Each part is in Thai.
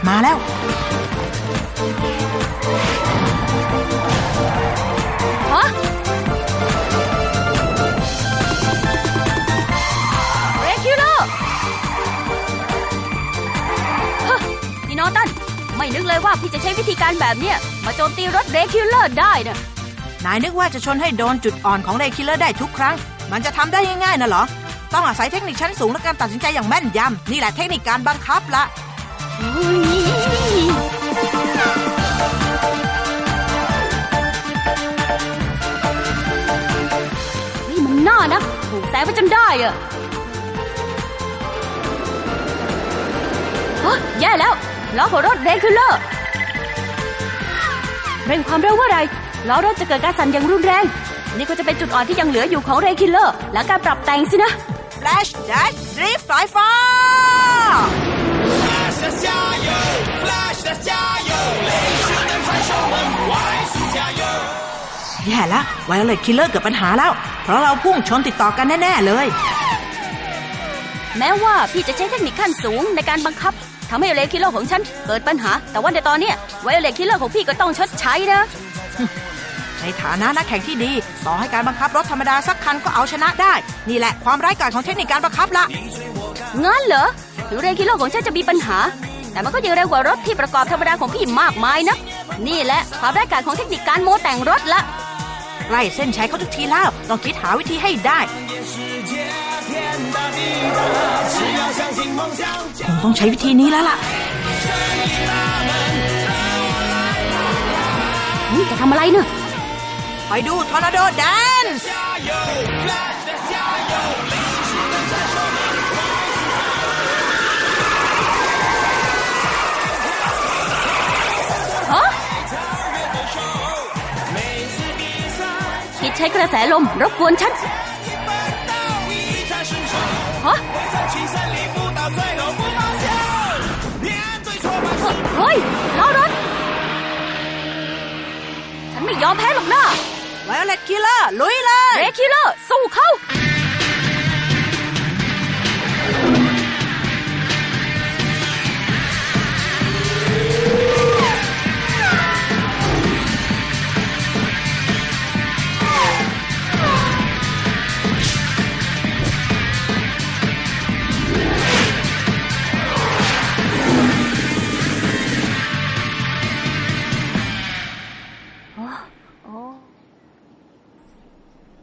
ศมาแล้ว ฮะเรคิวเลอร์ฮะพี่นอตัน ไม่นึกเลยว่าพี่จะใช้วิธีการแบบเนี้ยมาโจมตีรถเรคิวเลอร์ได้นะนายนึกว่าจะชนให้โดนจุดอ่อนของเรคิลเลอร์ได้ทุกครั้ง มันจะทำได้ง่ายๆนะเหรอ ต้องอาศัยเทคนิคชั้นสูงและการตัดสินใจอย่างแม่นยำนี่แหละเทคนิคการบังคับละอุ๊ ถูกแซงไปจนได้อะฮะแย่แล้วล้อของรถเรคิลเลอร์เร่งความเร็วเมื่อไหรล้อรถจะเกิดการสั่นอย่างรุนแรง นี่ก็จะเป็นจุดอ่อนที่ยังเหลืออยู่ของเรคิลเลอร์และการปรับแต่งสินะ Flash Dash Drift สายฟ้า Flash 的加油，Flash 的加油，雷神的传说们快速加油。 แย่ละไวโอเลตคิลเลอร์เกิดปัญหาแล้ว เพราะเราพุ่งชนติดต่อกันแน่ ๆ เลย แม้ว่าพี่จะใช้เทคนิคขั้นสูงในการบังคับทำให้เรคิลเลอร์ของฉันเกิดปัญหา แต่ว่าในตอนเนี้ยไวโอเลตคิลเลอร์ของพี่ก็ต้องชดใช้นะ ในฐานะนักแข่งที่ดี ต่อให้การบังคับรถธรรมดาสักคันก็เอาชนะได้ นี่แหละความร้ายกาจของเทคนิคการบังคับละงั้นเหรอถึงเรคิโลของฉันจะมีปัญหา แต่มันก็ยังเร็วกว่ารถที่ประกอบธรรมดาของพี่มากมายนะ นี่แหละความร้ายกาจของเทคนิคการโมแต่งรถละ ใกล้เส้นชัยเขาทุกทีแล้ว ต้องคิดหาวิธีให้ได้คงต้องใช้วิธีนี้แล้วล่ะนี่จะทำอะไรเนี่ยไปดูทอร์นาโดแดนซ์ กระแสลมรบกวนฉันฮะเฮ้ยล้อรถ ฉันไม่ยอมแพ้หรอกนะไวโอเลตคิลเลอร์ลุยเลยเรคิลเลอร์สู้เขา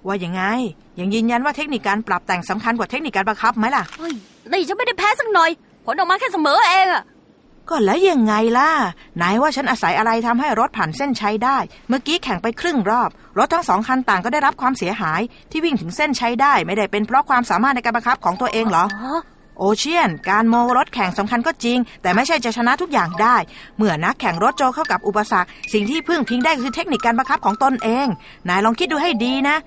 ว่ายังไง ยังยืนยันว่าเทคนิคการปรับแต่งสำคัญกว่าเทคนิคการบังคับไหมล่ะเฮ้ยนี่ฉันไม่ได้แพ้สักหน่อย ผลออกมาแค่เสมอเองอะก็แล้วยังไงล่ะไหนว่าฉันอาศัยอะไรทำให้รถผ่านเส้นชัยได้ เมื่อกี้แข่งไปครึ่งรอบ รถทั้งสองคันต่างก็ได้รับความเสียหาย ที่วิ่งถึงเส้นชัยได้ ไม่ได้เป็นเพราะความสามารถในการบังคับของตัวเองเหรออ๋อโอเชียน การโมรถแข่งสำคัญก็จริง แต่ไม่ใช่จะชนะทุกอย่างได้ เมื่อนักแข่งรถโจเข้ากับอุปสรรค สิ่งที่พึ่งพิงได้คือเทคนิคการบังคับของตนเอง นายลองคิดดูให้ดีนะ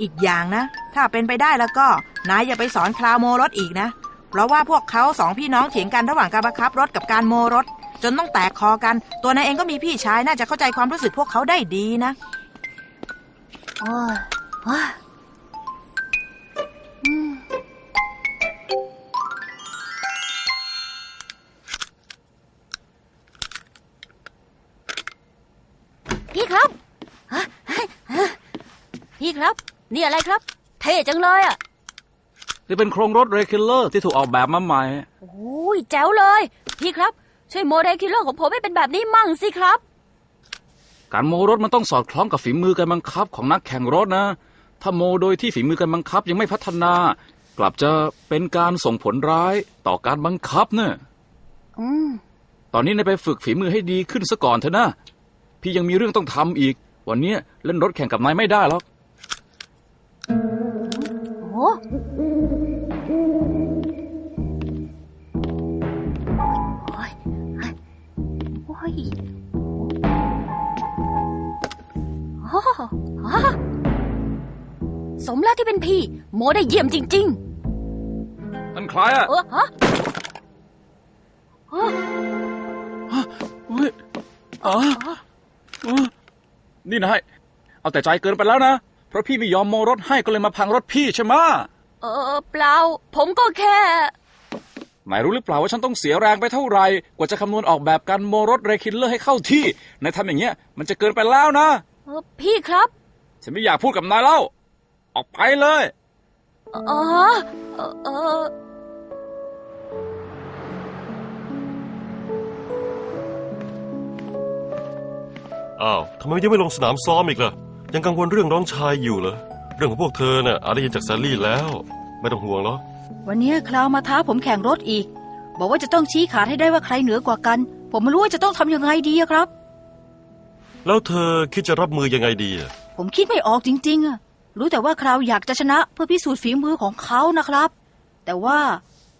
อีกอย่างนะ ถ้าเป็นไปได้แล้วก็ นายอย่าไปสอนคลาวโมรถอีกนะ เพราะว่าพวกเขาสองพี่น้องเถียงกันระหว่างการบังคับรถกับการโมรถ จนต้องแตกคอกัน ตัวนายเองก็มีพี่ชายน่าจะเข้าใจความรู้สึกพวกเขาได้ดีนะโอ้ยว้าพี่ครับ พี่ครับ นี่อะไรครับ เท่จังเลยอะ นี่เป็นโครงรถเรคิลเลอร์ที่ถูกออกแบบมาใหม่ โอ้ยแจ๋วเลย พี่ครับ ช่วยโมเดลคิลเลอร์ของผมให้เป็นแบบนี้มั่งสิครับ การโมรถมันต้องสอดคล้องกับฝีมือการบังคับของนักแข่งรถนะ ถ้าโมโดยที่ฝีมือการบังคับยังไม่พัฒนา กลับจะเป็นการส่งผลร้ายต่อการบังคับเนะอืมตอนนี้นายไปฝึกฝีมือให้ดีขึ้นซะก่อนเถอะนะ พี่ยังมีเรื่องต้องทำอีก วันนี้เล่นรถแข่งกับนายไม่ได้หรอก โอ้โอ้ยโอ้ยโอ้โอ้สมแล้วที่เป็นพี่ โมได้เยี่ยมจริงนั่นใครอะเออฮะเออเฮ้ยอ๋อเออนี่นายเอาแต่ใจเกินไปแล้วนะ เพราะพี่ไม่ยอมโมรถให้ก็เลยมาพังรถพี่ใช่ไหมะเเออเปล่า ผมก็แค่นายรู้หรือเปล่าว่าฉันต้องเสียแรงไปเท่าไหร่กว่าจะคำนวณออกแบบการโมรถเรคิลเลอร์ให้เข้าที่นายทำอย่างเงี้ยมันจะเกินไปแล้วนะเออพี่ครับ ฉันไม่อยากพูดกับนายแล้ว ออกไปเลยอ๋อเออเอออ้าวทำไมยังไม่ลงสนามซ้อมอีกล่ะ ยังกังวลเรื่องน้องชายอยู่เหรอ เรื่องของพวกเธอน่ะอาจได้ยินจากแซลลี่แล้ว ไม่ต้องห่วงหรอกวันนี้คราวมาท้าผมแข่งรถอีก บอกว่าจะต้องชี้ขาดให้ได้ว่าใครเหนือกว่ากัน ผมไม่รู้ว่าจะต้องทำยังไงดีอะครับ แล้วเธอคิดจะรับมือยังไงดีอะผมคิดไม่ออกจริงๆอะรู้แต่ว่าคราวอยากจะชนะเพื่อพิสูจน์ฝีมือของเขานะครับ แต่ว่า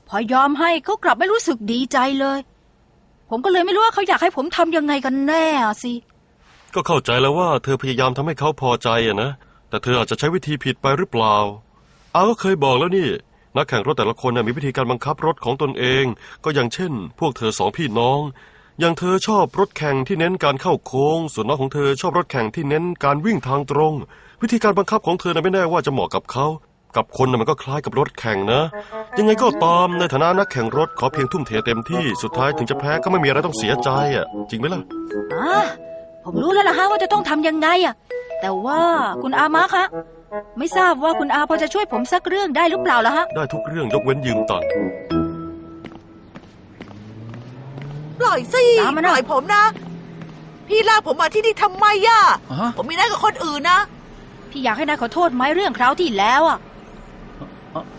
พอยอมให้เขากลับไม่รู้สึกดีใจเลย ผมก็เลยไม่รู้ว่าเขาอยากให้ผมทำยังไงกันแน่อะสิ ก็เข้าใจแล้วว่าเธอพยายามทำให้เขาพอใจอะนะ แต่เธออาจจะใช้วิธีผิดไปหรือเปล่าอาก็เคยบอกแล้วนี่ นักแข่งรถแต่ละคนนะมีวิธีการบังคับรถของตนเอง ก็อย่างเช่น พวกเธอสองพี่น้อง อย่างเธอชอบรถแข่งที่เน้นการเข้าโค้ง ส่วนน้องของเธอชอบรถแข่งที่เน้นการวิ่งทางตรง วิธีการบังคับของเธอนะไม่แน่ว่าจะเหมาะกับเขา กับคนนะมันก็คล้ายกับรถแข่งนะ ยังไงก็ตามในฐานะนักแข่งรถขอเพียงทุ่มเทเต็มที่ สุดท้ายถึงจะแพ้ก็ไม่มีอะไรต้องเสียใจอะ จริงไหมล่ะ อ่า ผมรู้แล้วล่ะฮะว่าจะต้องทำยังไงอะแต่ว่าคุณอามะคะไม่ทราบว่าคุณอาพอจะช่วยผมสักเรื่องได้หรือเปล่าล่ะฮะ ได้ทุกเรื่องยกเว้นยืมตังค์ปล่อยสิตามมาปนะล่อยผมนะ พี่ลากผมมาที่นี่ทำไมอะฮะ ผมมีนัดกับคนอื่นนะ พี่อยากให้นายขอโทษไหมเรื่องคราวที่แล้วอะ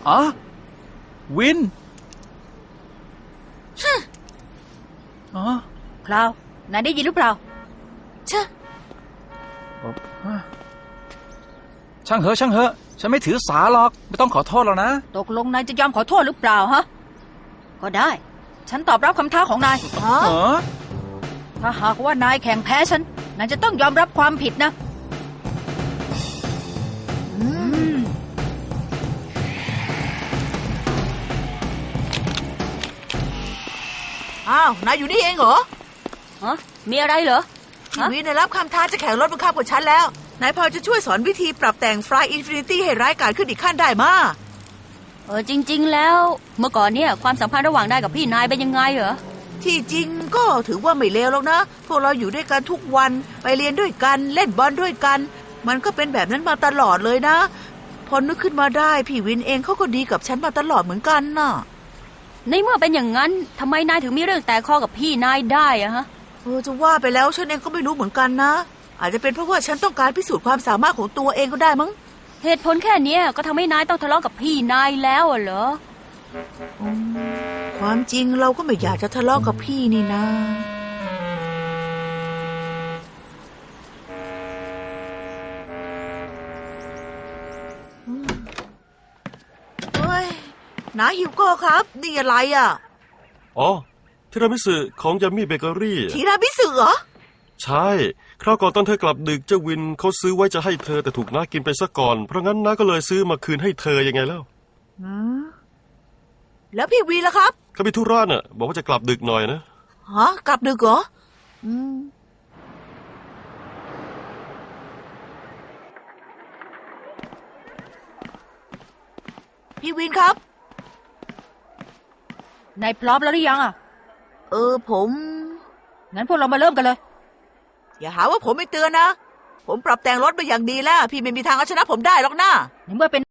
อ๋อวินอ๋อคราวนายได้ยินหรือเปล่า เชอะช่างเหอะช่างเหอะ ฉันไม่ถือสาหรอก ไม่ต้องขอโทษหรอกนะ ตกลงนายจะยอมขอโทษหรือเปล่าฮะ ก็ได้ ฉันตอบรับคำท้าของนายฮะเออถ้าหากว่านายแข่งแพ้ฉัน นายจะต้องยอมรับความผิดนะอืมอ้าว นายอยู่นี่เองเหรอฮะมีอะไรเหรอ พี่ฮะวินได้รับคำท้าจะแข่งรถบังคับกับฉันแล้วนายพอจะช่วยสอนวิธีปรับแต่งฟลายอินฟินิตี้ให้ร้ายกาจขึ้นอีกขั้นได้มาเออจริง ๆ แล้ว เมื่อก่อนเนี่ยความสัมพันธ์ระหว่างได้กับพี่นายเป็นยังไงเหรอที่จริงก็ถือว่าไม่เลวหรอกนะ พวกเราอยู่ด้วยกันทุกวันไปเรียนด้วยกันเล่นบอลด้วยกัน มันก็เป็นแบบนั้นมาตลอดเลยนะ พอนึกขึ้นมาได้พี่วินเองเขาก็ดีกับฉันมาตลอดเหมือนกันน่ะในเมื่อเป็นอย่างนั้นทำไมนายถึงมีเรื่องแตกคอกับพี่นายได้อะฮะ เออจะว่าไปแล้วฉันเองก็ไม่รู้เหมือนกันนะ อาจจะเป็นเพราะว่าฉันต้องการพิสูจน์ความสามารถของตัวเองก็ได้มั้ง เหตุผลแค่เนี้ยก็ทำให้นายต้องทะเลาะกับพี่นายแล้วอะเหรออืมความจริงเราก็ไม่อยากจะทะเลาะกับพี่นี่นะอืมเฮ้ยนาฮิวโก้ครับ นี่อะไรอะ อ๋อ ทีรามิสุของยามิเบเกอรี่ ทีรามิสึเหรอ ใช่ คราวก่อนตอนเธอกลับดึกเจ้าวินเขาซื้อไว้จะให้เธอแต่ถูกน้ากินไปซะก่อน เพราะงั้นน้าก็เลยซื้อมาคืนให้เธอยังไงแล้วอืมแล้วพี่วีล่ะครับเขาไปธุระน่ะ บอกว่าจะกลับดึกหน่อยนะ ฮะกลับดึกเหรออืมพี่วินครับ นายพร้อมแล้วหรือยังอะ เออผมงั้นพวกเรามาเริ่มกันเลย อย่าหาว่าผมไม่เตือนนะ ผมปรับแต่งรถมาอย่างดีแล้ว พี่ไม่มีทางเอาชนะผมได้หรอกนะ ในเมื่อเป็น